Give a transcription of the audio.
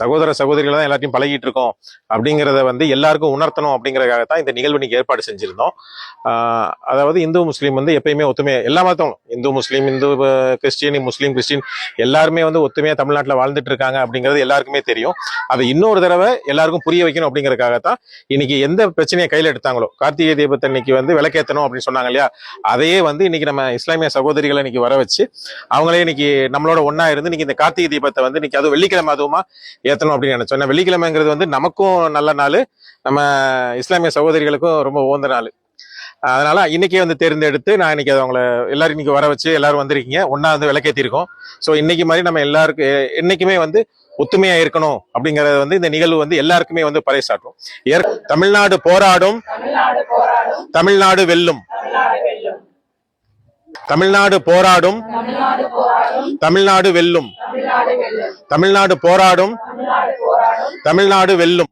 சகோதர சகோதரிகள் தான் எல்லாத்தையும் பழகிட்டு இருக்கோம் அப்படிங்கிறத வந்து எல்லாருக்கும் உணர்த்தணும் அப்படிங்கறதுக்காக தான் இந்த நிகழ்வு நீங்கள் ஏற்பாடு செஞ்சிருந்தோம். ஆஹ் அதாவது இந்து முஸ்லீம் வந்து எப்பயுமே ஒத்துமையாக எல்லா மதத்தவங்களும் இந்து முஸ்லீம் இந்து கிறிஸ்டின் முஸ்லீம் கிறிஸ்டின் எல்லாருமே வந்து ஒத்துமையா தமிழ்நாட்டில் வாழ்ந்துட்டு இருக்காங்க அப்படிங்கிறது எல்லாருக்குமே தெரியும். அதை இன்னொரு தடவை எல்லாருக்கும் புரிய வைக்கணும் அப்படிங்கறதுக்காக தான் இன்னைக்கு எந்த பிரச்சனையை கையில் எடுத்தாங்களோ கார்த்திகை தீபத்தை இன்னைக்கு வந்து விளக்கேத்தணும் அப்படின்னு சொன்னாங்க இல்லையா? அதையே வந்து இன்னைக்கு நம்ம இஸ்லாமிய சகோதரிகளை இன்னைக்கு வர வச்சு அவங்களே இன்னைக்கு நம்மளோட ஒன்றா இருந்து இன்னைக்கு இந்த கார்த்திகை தீபத்தை வந்து இன்னைக்கு அதுவும் வெள்ளிக்கிழமை அதுவுமா ஏத்தணும் அப்படின்னு நினச்சோம். ஏன்னா வெள்ளிக்கிழமைங்கிறது வந்து நமக்கும் நல்ல நாள் நம்ம இஸ்லாமிய சகோதரிகளுக்கும் ரொம்ப உகந்த நாள். அதனால இன்னைக்கே வந்து தேர்ந்தெடுத்து நான் இன்னைக்கு அதை அவங்கள எல்லாரும் இன்னைக்கு வர வச்சு எல்லாரும் வந்திருக்கீங்க. ஒன்னா வந்து விளக்கேற்றிருக்கோம் ஸோ இன்னைக்கு மாதிரி நம்ம எல்லாருக்கும் என்னைக்குமே வந்து ஒத்துமையா இருக்கணும் அப்படிங்கறது வந்து இந்த நிகழ்வு வந்து எல்லாருக்குமே வந்து பறைசாற்றும். ஏற்- தமிழ்நாடு போராடும் தமிழ்நாடு வெல்லும். தமிழ்நாடு போராடும் தமிழ்நாடு வெல்லும். தமிழ்நாடு போராடும் தமிழ்நாடு வெல்லும்.